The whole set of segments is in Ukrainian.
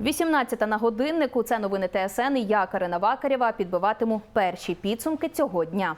18 на годиннику. Це новини ТСН. І я Карина Вакарєва підбиватиму перші підсумки цього дня.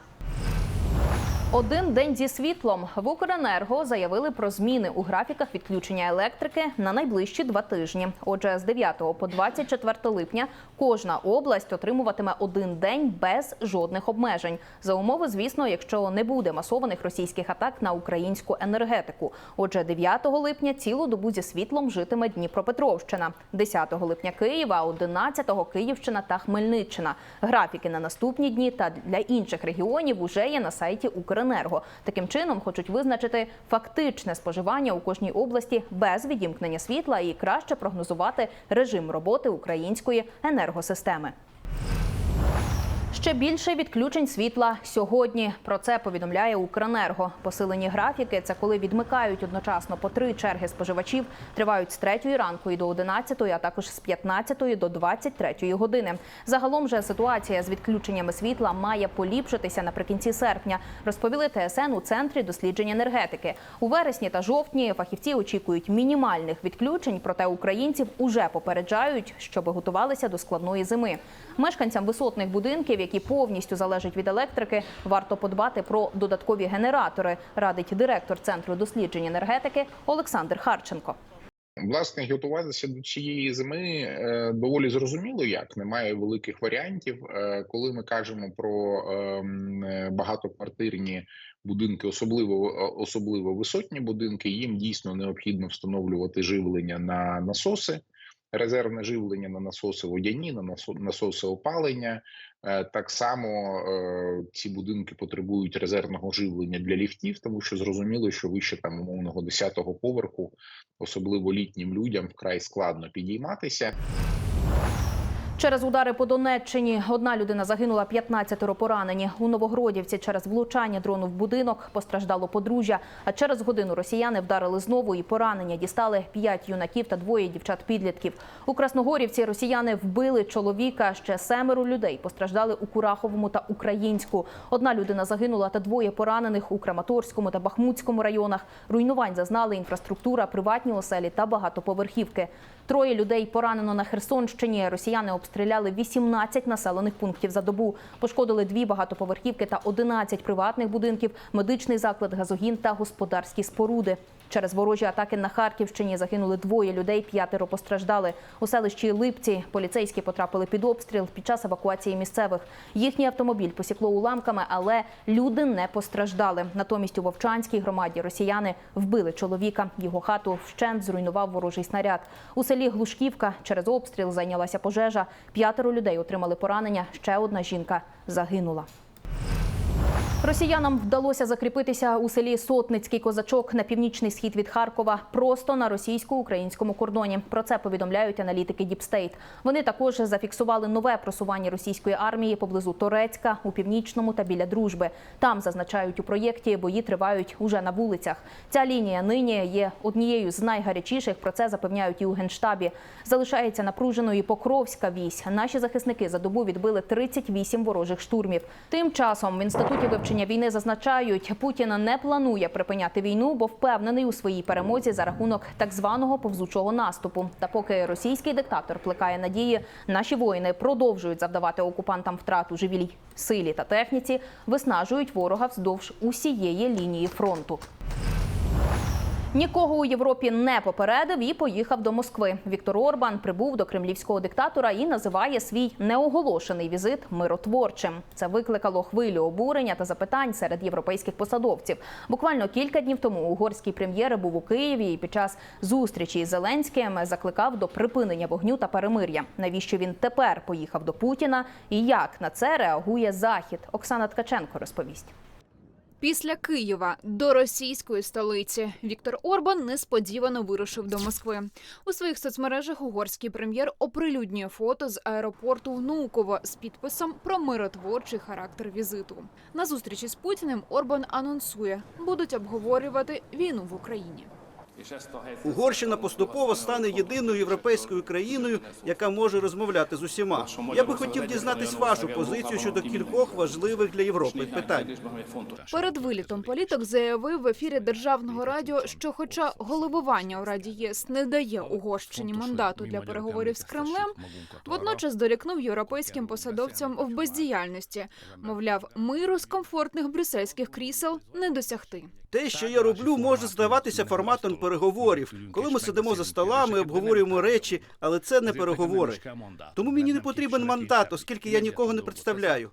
Один день зі світлом в Укренерго заявили про зміни у графіках відключення електрики на найближчі два тижні. Отже, з 9 по 24 липня кожна область отримуватиме один день без жодних обмежень. За умови, звісно, якщо не буде масованих російських атак на українську енергетику. Отже, 9 липня цілу добу зі світлом житиме Дніпропетровщина, 10 липня Київ, а 11 Київщина та Хмельниччина. Графіки на наступні дні та для інших регіонів уже є на сайті Укренерго. Таким чином хочуть визначити фактичне споживання у кожній області без відімкнення світла і краще прогнозувати режим роботи української енергосистеми. Ще більше відключень світла сьогодні. Про це повідомляє Укренерго. Посилені графіки це коли відмикають одночасно по три черги споживачів. Тривають з 3 ранку і до 11, а також з 15 до 23 години. Загалом же ситуація з відключеннями світла має поліпшитися наприкінці серпня. Розповіли ТСН у центрі досліджень енергетики. У вересні та жовтні фахівці очікують мінімальних відключень, проте українців уже попереджають, щоб готувалися до складної зими. Мешканцям висотних будинків, які повністю залежать від електрики, варто подбати про додаткові генератори, радить директор центру досліджень енергетики Олександр Харченко. Власне, готуватися до цієї зими е, доволі зрозуміло, як немає великих варіантів. Е, коли ми кажемо про ем, е, багатоквартирні будинки, особливо особливо висотні будинки, їм дійсно необхідно встановлювати живлення на насоси, резервне живлення на насоси водяні, на насо- насоси опалення. Е, Так само е, ці будинки потребують резервного живлення для ліфтів, тому що зрозуміло, що вище там умовного 10-го поверху особливо літнім людям вкрай складно підійматися. Через удари по Донеччині одна людина загинула, 15 поранені. У Новогродівці через влучання дрону в будинок постраждало подружжя. А через годину росіяни вдарили знову і поранення дістали п'ять юнаків та двоє дівчат-підлітків. У Красногорівці росіяни вбили чоловіка. Ще семеро людей постраждали у Кураховому та Українську. Одна людина загинула та двоє поранених у Краматорському та Бахмутському районах. Руйнувань зазнали інфраструктура, приватні оселі та багатоповерхівки. Троє людей поранено на Херсонщині. Росіяни обстріляли 18 населених пунктів за добу. Пошкодили дві багатоповерхівки та 11 приватних будинків, медичний заклад, газогін та господарські споруди. Через ворожі атаки на Харківщині загинули двоє людей, п'ятеро постраждали. У селищі Липці поліцейські потрапили під обстріл під час евакуації місцевих. Їхній автомобіль посікло уламками, але люди не постраждали. Натомість у Вовчанській громаді росіяни вбили чоловіка. Його хату вщент зруйнував ворожий снаряд. У селі Глушківка через обстріл зайнялася пожежа. П'ятеро людей отримали поранення. Ще одна жінка загинула. Росіянам вдалося закріпитися у селі Сотницький козачок на північний схід від Харкова, просто на російсько-українському кордоні. Про це повідомляють аналітики Діпстейт. Вони також зафіксували нове просування російської армії поблизу Торецька у північному та біля дружби. Там зазначають у проєкті, бої тривають уже на вулицях. Ця лінія нині є однією з найгарячіших. Про це запевняють і у генштабі. Залишається напруженою Покровська вісь. Наші захисники за добу відбили 38 ворожих штурмів. Тим часом в інституті вивчення війни зазначають, Путін не планує припиняти війну, бо впевнений у своїй перемозі за рахунок так званого повзучого наступу. Та поки російський диктатор плекає надії, наші воїни продовжують завдавати окупантам втрат у живій силі та техніці, виснажують ворога вздовж усієї лінії фронту. Нікого у Європі не попередив і поїхав до Москви. Віктор Орбан прибув до кремлівського диктатора і називає свій неоголошений візит миротворчим. Це викликало хвилю обурення та запитань серед європейських посадовців. Буквально кілька днів тому угорський прем'єр був у Києві і під час зустрічі із Зеленським закликав до припинення вогню та перемир'я. Навіщо він тепер поїхав до Путіна і як на це реагує Захід? Оксана Ткаченко розповість. Після Києва до російської столиці Віктор Орбан несподівано вирушив до Москви. У своїх соцмережах угорський прем'єр оприлюднює фото з аеропорту Внуково з підписом про миротворчий характер візиту. На зустрічі з Путіним Орбан анонсує, будуть обговорювати війну в Україні. Угорщина поступово стане єдиною європейською країною, яка може розмовляти з усіма. Я би хотів дізнатись вашу позицію щодо кількох важливих для Європи питань. Перед вилітом політик заявив в ефірі державного радіо, що, хоча головування у Раді ЄС не дає Угорщині мандату для переговорів з Кремлем, водночас дорікнув європейським посадовцям в бездіяльності. Мовляв, миру з комфортних брюссельських крісел не досягти. Те, що я роблю, може здаватися форматом переговорів, коли ми сидимо за столами, обговорюємо речі, але це не переговори. Тому мені не потрібен мандат, оскільки я нікого не представляю.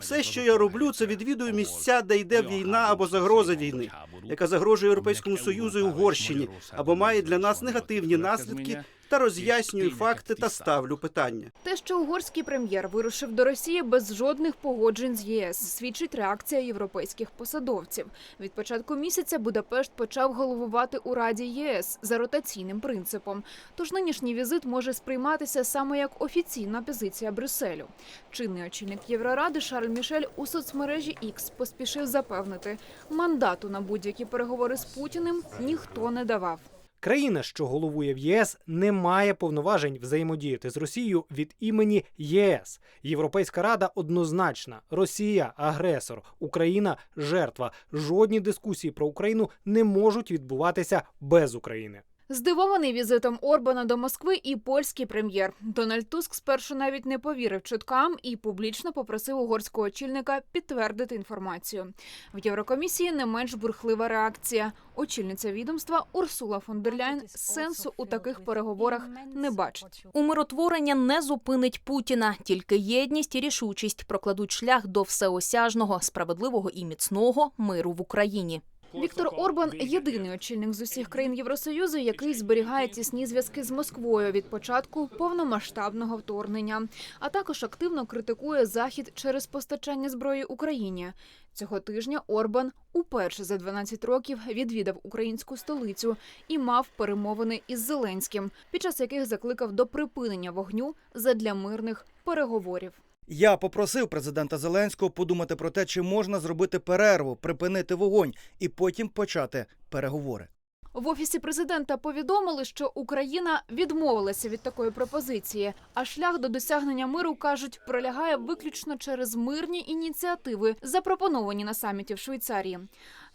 Все, що я роблю, це відвідую місця, де йде війна або загроза війни, яка загрожує Європейському Союзу і Угорщині, або має для нас негативні наслідки, та роз'яснюю факти та ставлю питання. Те, що угорський прем'єр вирушив до Росії без жодних погоджень з ЄС, свідчить реакція європейських посадовців. Від початку місяця Будапешт почав головувати у Раді ЄС за ротаційним принципом. Тож нинішній візит може сприйматися саме як офіційна позиція Брюсселю. Чинний очільник Євроради Шарль Мішель у соцмережі X поспішив запевнити, мандату на будь-які переговори з Путіним ніхто не давав. Країна, що головує в ЄС, не має повноважень взаємодіяти з Росією від імені ЄС. Європейська рада однозначна: Росія агресор, Україна жертва. Жодні дискусії про Україну не можуть відбуватися без України. Здивований візитом Орбана до Москви і польський прем'єр Дональд Туск спершу навіть не повірив чуткам і публічно попросив угорського очільника підтвердити інформацію. В Єврокомісії не менш бурхлива реакція. Очільниця відомства Урсула фон дер Ляйн сенсу у таких переговорах не бачить. Умиротворення не зупинить Путіна. Тільки єдність і рішучість прокладуть шлях до всеосяжного, справедливого і міцного миру в Україні. Віктор Орбан єдиний очільник з усіх країн Євросоюзу, який зберігає тісні зв'язки з Москвою від початку повномасштабного вторгнення, а також активно критикує захід через постачання зброї Україні. Цього тижня Орбан уперше за 12 років відвідав українську столицю і мав перемовини із Зеленським, під час яких закликав до припинення вогню задля мирних переговорів. Я попросив президента Зеленського подумати про те, чи можна зробити перерву, припинити вогонь і потім почати переговори. В офісі президента повідомили, що Україна відмовилася від такої пропозиції, а шлях до досягнення миру кажуть пролягає виключно через мирні ініціативи, запропоновані на саміті в Швейцарії.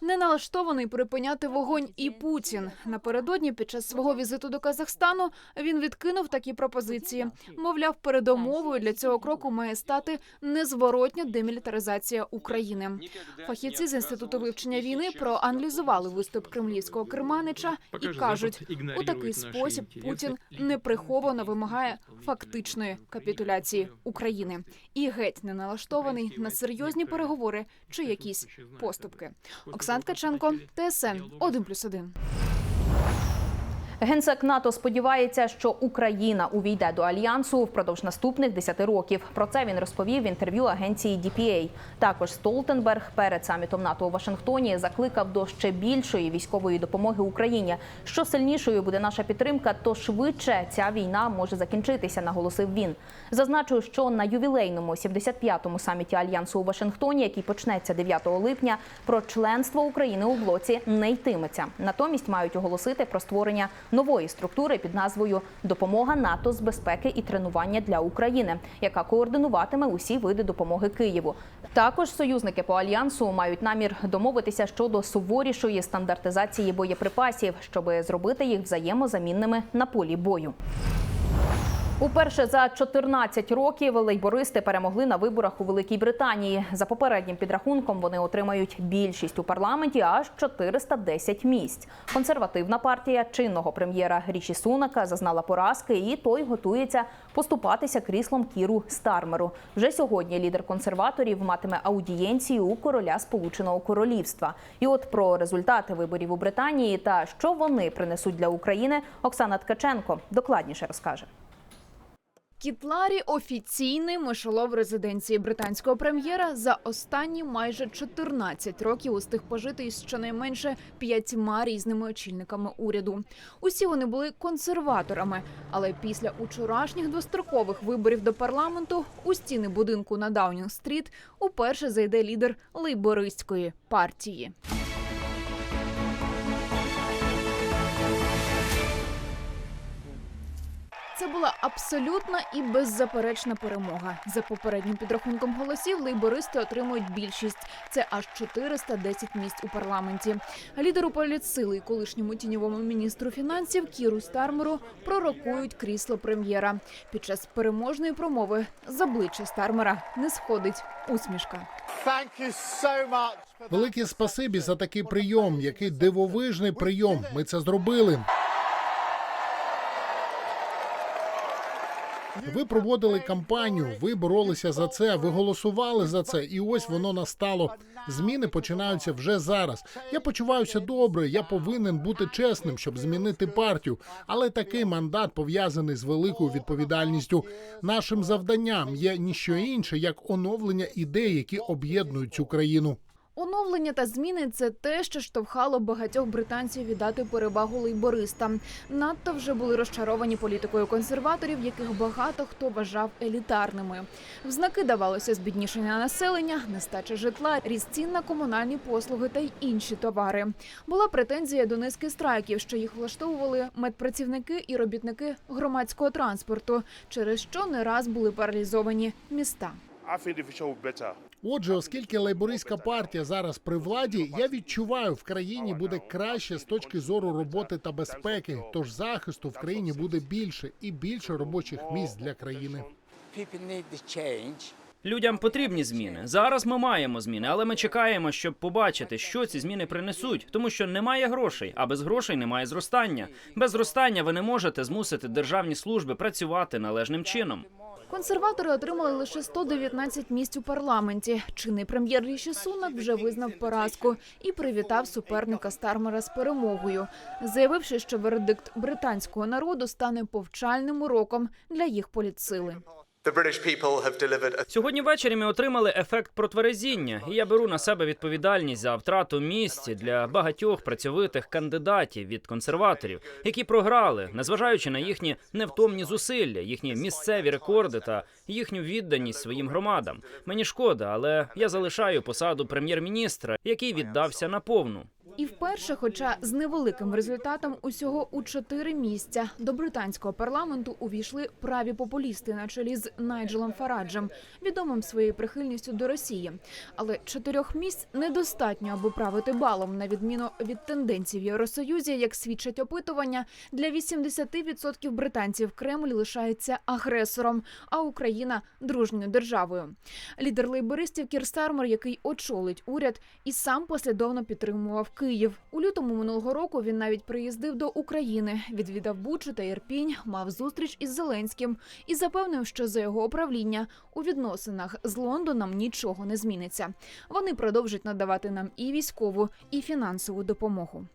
Не налаштований припиняти вогонь і Путін. Напередодні під час свого візиту до Казахстану він відкинув такі пропозиції. Мовляв, передумовою для цього кроку має стати незворотня демілітаризація України. Фахівці з інституту вивчення війни проаналізували виступ кремлівського керманича і кажуть, у такий спосіб Путін неприховано вимагає фактичної капітуляції України і геть не налаштований на серйозні переговори чи якісь поступки. Оксан Каченко, ТСН 1+,1. Генсек НАТО сподівається, що Україна увійде до альянсу впродовж наступних 10 років. Про це він розповів в інтерв'ю агенції DPA. Також Столтенберг перед самітом НАТО у Вашингтоні закликав до ще більшої військової допомоги Україні. Що сильнішою буде наша підтримка, то швидше ця війна може закінчитися, наголосив він. Зазначу, що на ювілейному 75-му саміті альянсу у Вашингтоні, який почнеться 9 липня, про членство України у блоці не йтиметься. Натомість мають оголосити про створення нової структури під назвою Допомога НАТО з безпеки і тренування для України, яка координуватиме усі види допомоги Києву. Також союзники по альянсу мають намір домовитися щодо суворішої стандартизації боєприпасів, щоб зробити їх взаємозамінними на полі бою. Уперше за 14 років лейбористи перемогли на виборах у Великій Британії. За попереднім підрахунком вони отримають більшість у парламенті аж 410 місць. Консервативна партія чинного прем'єра Ріші Сунака зазнала поразки, і той готується поступатися кріслом Кіру Стармеру. Вже сьогодні лідер консерваторів матиме аудієнцію у короля Сполученого Королівства. І от про результати виборів у Британії та що вони принесуть для України, Оксана Ткаченко докладніше розкаже. Кітларі офіційний мишолов резиденції британського прем'єра за останні майже 14 років устиг пожити із щонайменше п'ятьма різними очільниками уряду. Усі вони були консерваторами, але після учорашніх двострокових виборів до парламенту у стіни будинку на Даунінг-стріт уперше зайде лідер лейбористської партії. Це була абсолютна і беззаперечна перемога. За попереднім підрахунком голосів лейбористи отримують більшість. Це аж 410 місць у парламенті. Лідеру політсили і колишньому тіньовому міністру фінансів Кіру Стармеру пророкують крісло прем'єра. Під час переможної промови з обличчя Стармера не сходить усмішка. Велике спасибі за такий прийом, який дивовижний прийом. Ми це зробили. Ви проводили кампанію, ви боролися за це, ви голосували за це, і ось воно настало. Зміни починаються вже зараз. Я почуваюся добре. Я повинен бути чесним, щоб змінити партію. Але такий мандат пов'язаний з великою відповідальністю. Нашим завданням є ніщо інше, як оновлення ідей, які об'єднують цю країну. Оновлення та зміни це те, що штовхало багатьох британців віддати перевагу лейбористам. Надто вже були розчаровані політикою консерваторів, яких багато хто вважав елітарними. В знаки давалося збіднішення населення, нестача житла, ріст цін на комунальні послуги та й інші товари. Була претензія до низки страйків, що їх влаштовували медпрацівники і робітники громадського транспорту, через що не раз були паралізовані міста. I think Отже, оскільки лейбористська партія зараз при владі, я відчуваю, в країні буде краще з точки зору роботи та безпеки. Тож захисту в країні буде більше і більше робочих місць для країни. Людям потрібні зміни. Зараз ми маємо зміни, але ми чекаємо, щоб побачити, що ці зміни принесуть, тому що немає грошей, а без грошей немає зростання. Без зростання ви не можете змусити державні служби працювати належним чином. Консерватори отримали лише 119 місць у парламенті. Чинний прем'єр Ріші Сунак вже визнав поразку і привітав суперника Стармера з перемогою, заявивши, що вердикт британського народу стане повчальним уроком для їх політсили. Сьогодні ввечері ми отримали ефект протверезіння, і я беру на себе відповідальність за втрату місць для багатьох працьовитих кандидатів від консерваторів, які програли, незважаючи на їхні невтомні зусилля, їхні місцеві рекорди та їхню відданість своїм громадам. Мені шкода, але я залишаю посаду прем'єр-міністра, який віддався на повну. І вперше, хоча з невеликим результатом, усього у чотири місця до британського парламенту увійшли праві популісти на чолі з Найджелом Фараджем, відомим своєю прихильністю до Росії. Але чотирьох місць недостатньо, аби правити балом, на відміну від тенденцій в Євросоюзі, як свідчать опитування, для 80% британців Кремль лишається агресором, а Україна дружньою державою. Лідер лейбористів Кір Стармер, який очолить уряд, і сам послідовно підтримував Київ. У лютому минулого року він навіть приїздив до України, відвідав Бучу та Ірпінь, мав зустріч із Зеленським і запевнив, що за його управління у відносинах з Лондоном нічого не зміниться. Вони продовжать надавати нам і військову, і фінансову допомогу.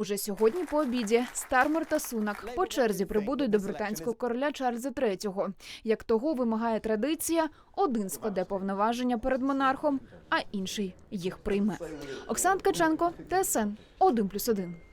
Уже сьогодні по обіді Стармер та Сунак по черзі прибудуть до британського короля Чарльза III. Як того вимагає традиція, один складе повноваження перед монархом, а інший їх прийме. Оксан Ткаченко, ТСН 1+,1.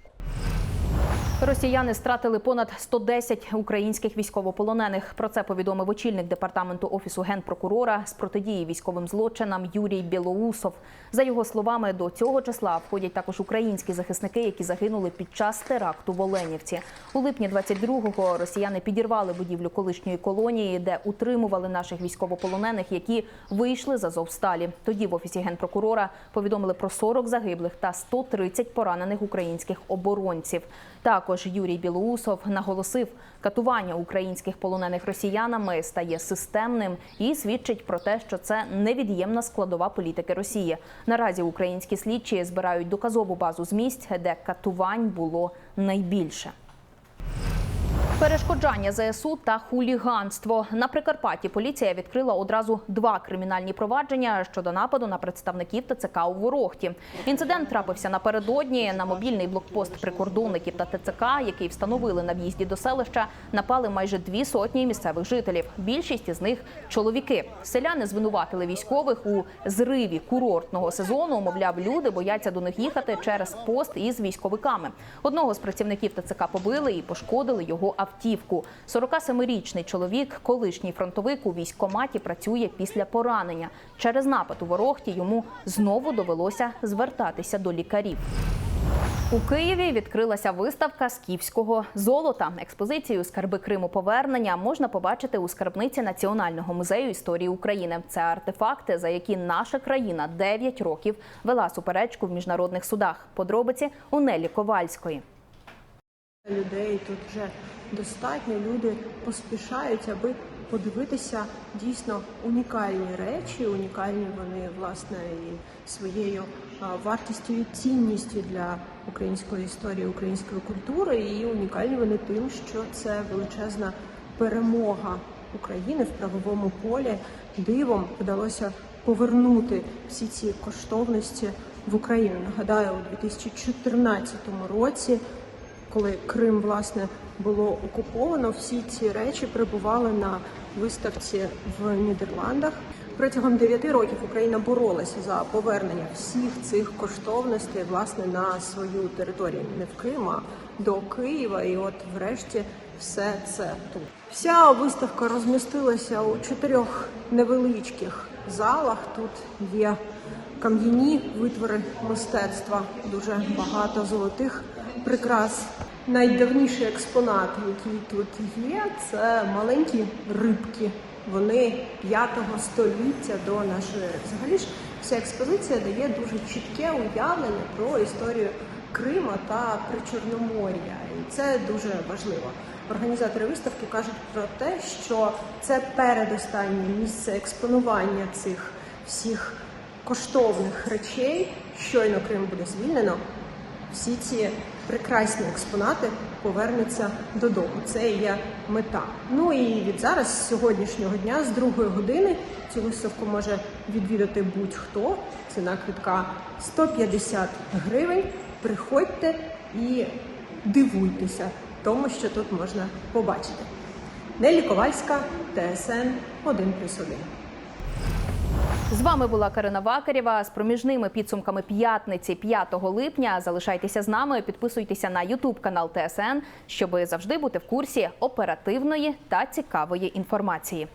Росіяни стратили понад 110 українських військовополонених. Про це повідомив очільник департаменту офісу генпрокурора з протидії військовим злочинам Юрій Білоусов. За його словами, до цього числа входять також українські захисники, які загинули під час теракту в Оленівці. У липні 22-го росіяни підірвали будівлю колишньої колонії, де утримували наших військовополонених, які вийшли з Азовсталі. Тоді в офісі генпрокурора повідомили про 40 загиблих та 130 поранених українських оборонців. Також Юрій Білоусов наголосив, катування українських полонених росіянами стає системним і свідчить про те, що це невід'ємна складова політики Росії. Наразі українські слідчі збирають доказову базу з місць, де катувань було найбільше. Перешкоджання ЗСУ та хуліганство на Прикарпатті. Поліція відкрила одразу два кримінальні провадження щодо нападу на представників ТЦК у Ворохті. Інцидент трапився напередодні на мобільний блокпост прикордонників та ТЦК, який встановили на в'їзді до селища. Напали майже дві сотні місцевих жителів. Більшість із них чоловіки. Селяни звинуватили військових у зриві курортного сезону. Мовляв, люди бояться до них їхати через пост із військовиками. Одного з працівників ТЦК побили і пошкодили його автівку. 47-річний чоловік, колишній фронтовик у військкоматі, працює після поранення. Через напад у Ворохті йому знову довелося звертатися до лікарів. У Києві відкрилася виставка скіфського золота. Експозицію Скарби Криму повернення можна побачити у скарбниці Національного музею історії України. Це артефакти, за які наша країна 9 років вела суперечку в міжнародних судах. Подробиці у Нелі Ковальської. Людей тут вже достатньо. Люди поспішають, аби подивитися дійсно унікальні речі. Унікальні вони власне і своєю вартістю і цінністю для української історії, української культури. І унікальні вони тим, що це величезна перемога України в правовому полі. Дивом вдалося повернути всі ці коштовності в Україну. Нагадаю, у 2014 році коли Крим власне було окуповано, всі ці речі прибували на виставці в Нідерландах. Протягом 9 років Україна боролася за повернення всіх цих коштовностей власне на свою територію, не в Крим, а до Києва. І от, врешті, все це тут. Вся виставка розмістилася у чотирьох невеличких залах. Тут є кам'яні витвори мистецтва, дуже багато золотих прикрас. Найдавніший експонат, який тут є, це маленькі рибки. Вони 5 століття до нашої ери. Взагалі ж ця експозиція дає дуже чітке уявлення про історію Крима та Причорномор'я, і це дуже важливо. Організатори виставки кажуть про те, що це передостаннє місце експонування цих всіх коштовних речей. Щойно Крим буде звільнено. Всі ці прекрасні експонати повернуться додому. Це є мета. Ну і від зараз, з сьогоднішнього дня, з другої години, цю виставку може відвідати будь-хто. Ціна квитка 150 гривень. Приходьте і дивуйтеся тому, що тут можна побачити. Нелі Ковальська, ТСН 1+,1. З вами була Карина Вакарєва з проміжними підсумками п'ятниці 5 липня. Залишайтеся з нами, підписуйтеся на Ютуб канал ТСН, щоб завжди бути в курсі оперативної та цікавої інформації.